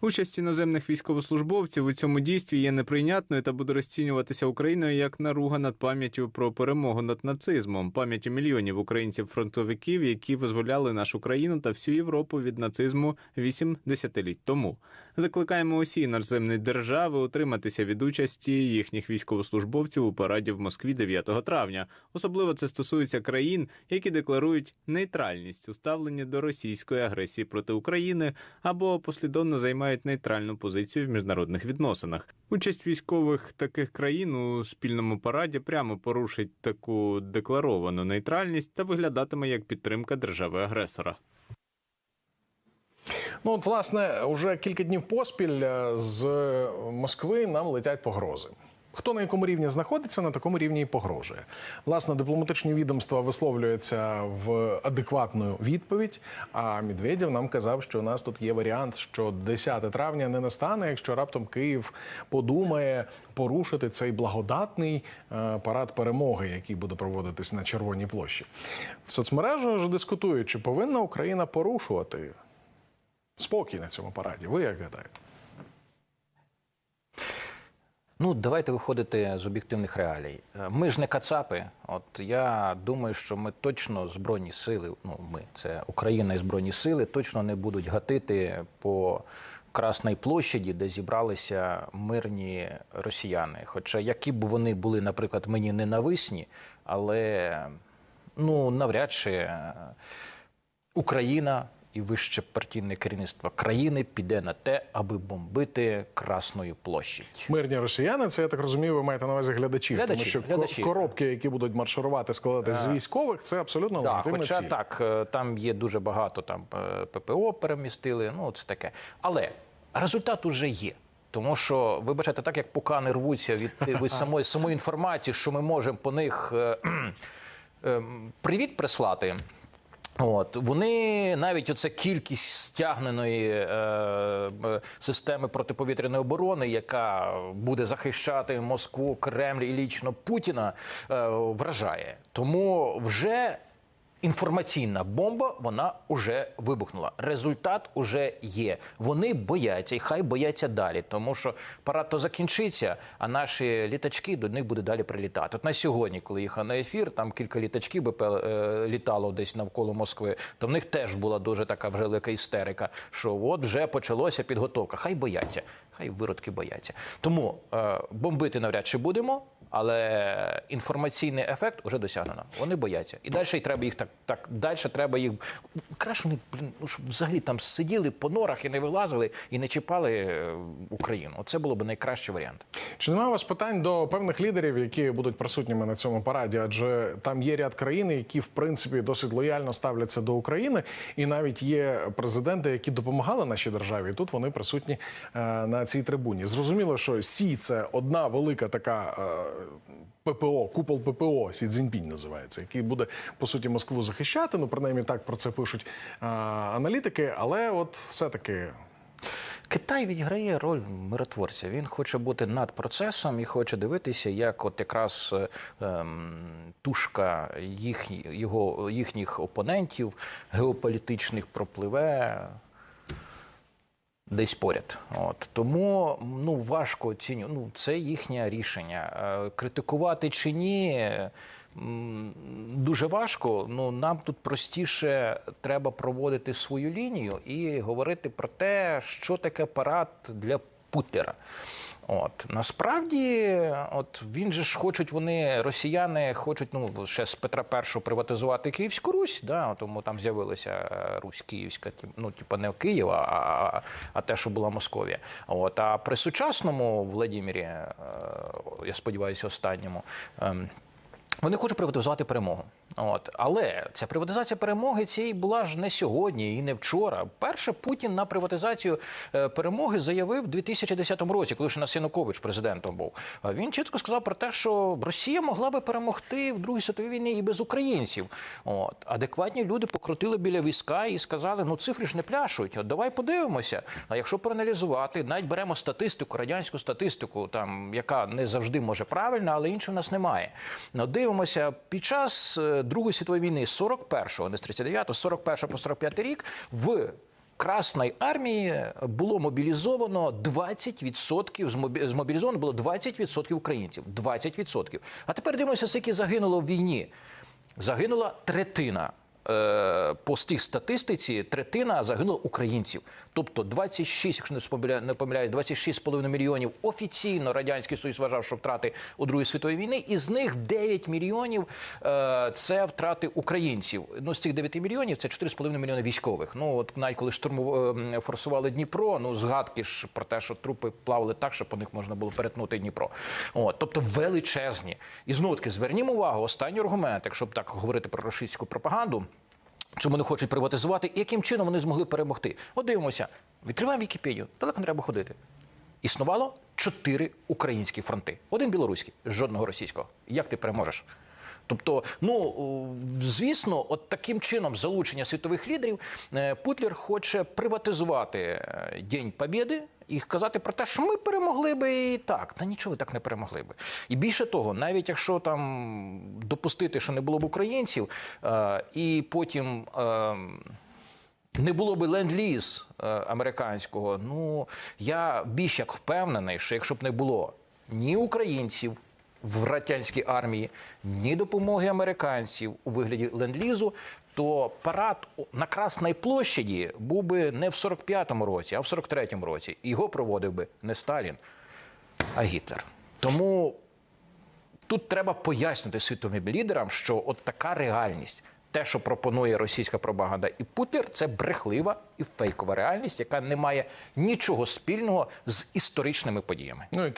Участь іноземних військовослужбовців у цьому дійстві є неприйнятною та буде розцінюватися Україною як наруга над пам'яттю про перемогу над нацизмом, пам'яттю мільйонів українців-фронтовиків, які визволяли нашу країну та всю Європу від нацизму вісім десятиліть тому. Закликаємо усі іноземні держави утриматися від участі їхніх військовослужбовців у параді в Москві 9 травня. Особливо це стосується країн, які декларують нейтральність у ставленні до російської агресії проти України або послідовно займають нейтральну позицію в міжнародних відносинах. Участь військових таких країн у спільному параді прямо порушить таку декларовану нейтральність та виглядатиме як підтримка держави-агресора. Ну, от, власне, уже кілька днів поспіль е, з Москви нам летять погрози. Хто на якому рівні знаходиться, на такому рівні і погрожує. Власне, дипломатичні відомства висловлюються в адекватну відповідь. А Медведєв нам казав, що у нас тут є варіант, що 10 травня не настане, якщо раптом Київ подумає порушити цей благодатний е, парад перемоги, який буде проводитись на Червоній площі. В соцмережах дискутують, чи повинна Україна порушувати спокій на цьому параді. Ви як гадаєте? Ну, давайте виходити з об'єктивних реалій. Е, Ми ж не кацапи. От я думаю, що ми точно збройні сили. Ну, ми це Україна і збройні сили, точно не будуть гатити по Красній площаді, де зібралися мирні росіяни. Хоча які б вони були, наприклад, мені ненависні, але ну навряд чи е, Україна і вище партійне керівництво країни піде на те, аби бомбити Красною площадь. Мирні росіяни, це я так розумію, ви маєте на увазі глядачів, Глядачі, тому що глядачі. коробки, які будуть марширувати, складатись з військових, це абсолютно легітимна хоча ціль. так, е, там є дуже багато там е, ППО перемістили, ну це таке. Але результат уже є. Тому що, вибачайте, так як пукани рвуться від, від самої, самої інформації, що ми можемо по них е, ем, привіт прислати. От вони навіть оця кількість стягненої е, системи протиповітряної оборони, яка буде захищати Москву, Кремль і лічно Путіна, е, вражає. Тому вже інформаційна бомба вона уже вибухнула. Результат уже є. Вони бояться і хай бояться далі, тому що парад то закінчиться, а наші літачки до них буде далі прилітати. От на сьогодні, коли їхав на ефір, там кілька літачків БП е, літало десь навколо Москви. То в них теж була дуже така вже велика істерика, що от вже почалося підготовка. Хай бояться, хай виродки бояться. Тому е, бомбити навряд чи будемо. Але інформаційний ефект вже досягнено. Вони бояться. І далі треба їх так, так далі треба їх. Краще вони, блін, ну, щоб взагалі там сиділи по норах і не вилазили, і не чіпали е, Україну. Оце було б найкращий варіант. Чи немає у вас питань до певних лідерів, які будуть присутніми на цьому параді? Адже там є ряд країн, які в принципі досить лояльно ставляться до України, і навіть є президенти, які допомагали нашій державі. І тут вони присутні е, на цій трибуні. Зрозуміло, що Сі це одна велика така. е, ППО, купол ППО Сі Цзіньпінь називається, який буде по суті Москву захищати. Ну принаймні так про це пишуть е, аналітики. Але от все-таки Китай відіграє роль миротворця. Він хоче бути над процесом і хоче дивитися, як от якраз е, ем, тушка їхні, його, їхніх опонентів геополітичних пропливе. Десь поряд, от тому ну важко оцінювати. Ну це їхнє рішення. Е, критикувати чи ні дуже важко. Ну нам тут простіше треба проводити свою лінію і говорити про те, що таке парад для Путлера. От насправді, от він же ж хочуть вони, росіяни, хочуть ну ще з Петра І приватизувати Київську Русь, да, тому там з'явилася е, Русь Київська, ну типа не Київ, а, а, те, що була Московія. От а при сучасному Владимирі, е, я сподіваюся, останньому. ем, вони хочуть приватизувати перемогу. От. Але ця приватизація перемоги цієї була ж не сьогодні і не вчора. Перше Путін на приватизацію е, перемоги заявив у 2010 році, коли ще нас Янукович президентом був. Він чітко сказав про те, що Росія могла би перемогти в Другій світовій війні і без українців. От. Адекватні люди покрутили біля війська і сказали: ну цифри ж не пляшуть. От давай подивимося. А якщо проаналізувати, навіть беремо статистику, радянську статистику, там яка не завжди може правильна, але іншої в нас немає. Ну, дивимося під час е, Другої світової війни, 41-го, не з 39-го, з 41 по 45 рік, в Красної армії було мобілізовано 20%, змобілізовано було 20% українців. 20%. А тепер дивимося, скільки загинуло в війні. Загинула третина. Е, По стих статистиці третина загинула українців. Тобто 26, якщо не помиляюсь, 26,5 мільйонів офіційно Радянський Союз вважав, що втрати у Другій світовій війни, і з них 9 мільйонів е, це втрати українців. Ну, з цих 9 мільйонів це 4,5 мільйони військових. Ну, от навіть коли штурму е, форсували Дніпро, ну згадки ж про те, що трупи плавали так, що по них можна було перетнути Дніпро. От, тобто величезні. І знову таки звернімо увагу, останній аргумент, якщо б так говорити про російську пропаганду. Чому не хочуть приватизувати, і яким чином вони змогли перемогти? От дивимося, відкриваємо Вікіпедію, далеко не треба ходити. Існувало чотири українські фронти: один білоруський, жодного російського. Як ти переможеш? Тобто, ну звісно, от таким чином залучення світових лідерів е, Путлер хоче приватизувати е, День Побєди і казати про те, що ми перемогли би і так. Та нічого ви так не перемогли би. І більше того, навіть якщо там допустити, що не було б українців, е, і потім. не було би ленд-ліз американського. Ну я більш як впевнений, що якщо б не було ні українців в радянській армії, ні допомоги американців у вигляді ленд-лізу, то парад на Красній площаді був би не в 45-му році, а в 43-му році. Його проводив би не Сталін, а Гітлер. Тому тут треба пояснити світовим лідерам, що от така реальність. Те, що пропонує російська пропаганда і Путлер, це брехлива і фейкова реальність, яка не має нічого спільного з історичними подіями. Ну